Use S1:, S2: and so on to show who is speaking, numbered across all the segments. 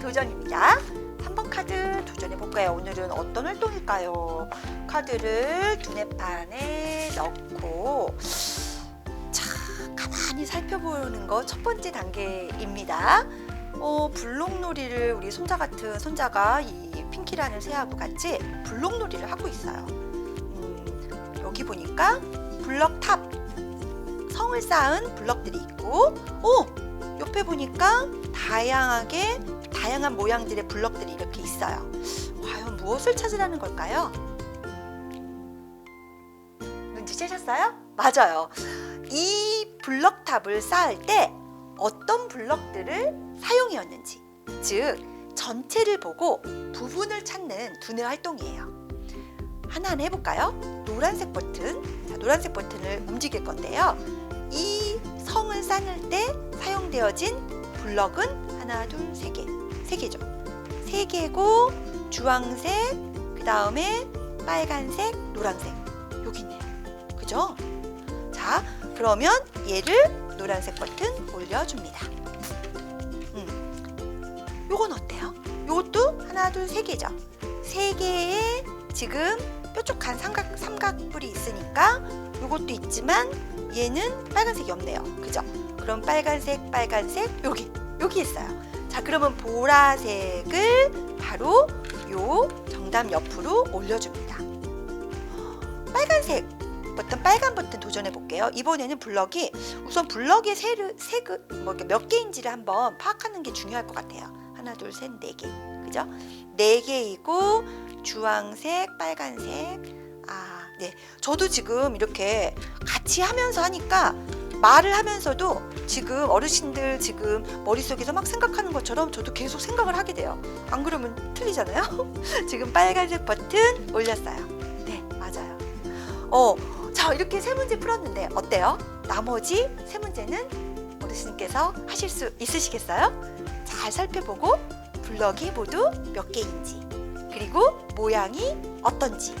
S1: 도전입니다. 3번 카드 도전해 볼까요? 오늘은 어떤 활동일까요? 카드를 두뇌판에 넣고 자 가만히 살펴보는 거 첫 번째 단계입니다. 어, 블록놀이를 우리 손자 같은 손자가 이 핑키라는 새하고 같이 블록놀이를 하고 있어요. 음, 여기 보니까 블럭탑 성을 쌓은 블럭들이 있고, 오 옆에 보니까 다양하게 다양한 모양들의 블럭들이 이렇게 있어요. 과연 무엇을 찾으라는 걸까요? 눈치채셨어요? 맞아요. 이 블럭탑을 쌓을 때 어떤 블럭들을 사용해왔는지, 즉 전체를 보고 부분을 찾는 두뇌 활동이에요. 하나하나 해볼까요? 노란색 버튼, 자, 노란색 버튼을 움직일 건데요. 이 성을 쌓을 때 사용되어진 블럭은 하나, 둘, 세 개, 세 개죠. 세 개고 주황색, 그 다음에 빨간색, 노란색 여기 있네요. 그죠? 자, 그러면 얘를 노란색 버튼 올려줍니다. 음, 요건 어때요? 요것도 하나, 둘, 세 개죠. 세 개의 지금 뾰족한 삼각 삼각뿔이 있으니까 요것도 있지만 얘는 빨간색이 없네요. 그죠? 그럼 빨간색, 빨간색 여기 여기 있어요. 자, 그러면 보라색을 바로 요 정답 옆으로 올려줍니다. 빨간색 버튼, 빨간 버튼 도전해 볼게요. 이번에는 블럭이 우선 블럭의 색을, 색을 뭐몇 개인지를 한번 파악하는 게 중요할 것 같아요. 하나, 둘, 셋, 네 개. 그죠? 네 개이고 주황색, 빨간색. 아, 네. 저도 지금 이렇게 같이 하면서 하니까 말을 하면서도 지금 어르신들 지금 머릿속에서 막 생각하는 것처럼 저도 계속 생각을 하게 돼요. 안 그러면 틀리잖아요. 지금 빨간색 버튼 올렸어요. 네, 맞아요. 어, 자, 이렇게 세 문제 풀었는데 어때요? 나머지 세 문제는 어르신께서 하실 수 있으시겠어요? 잘 살펴보고 블럭이 모두 몇 개인지, 그리고 모양이 어떤지,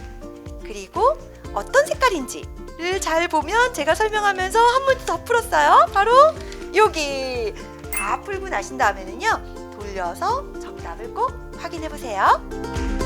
S1: 그리고 어떤 색깔인지를 잘 보면 제가 설명하면서 한 문제 더 풀었어요. 바로 여기 다 풀고 나신 다음에는요 돌려서 정답을 꼭 확인해 보세요.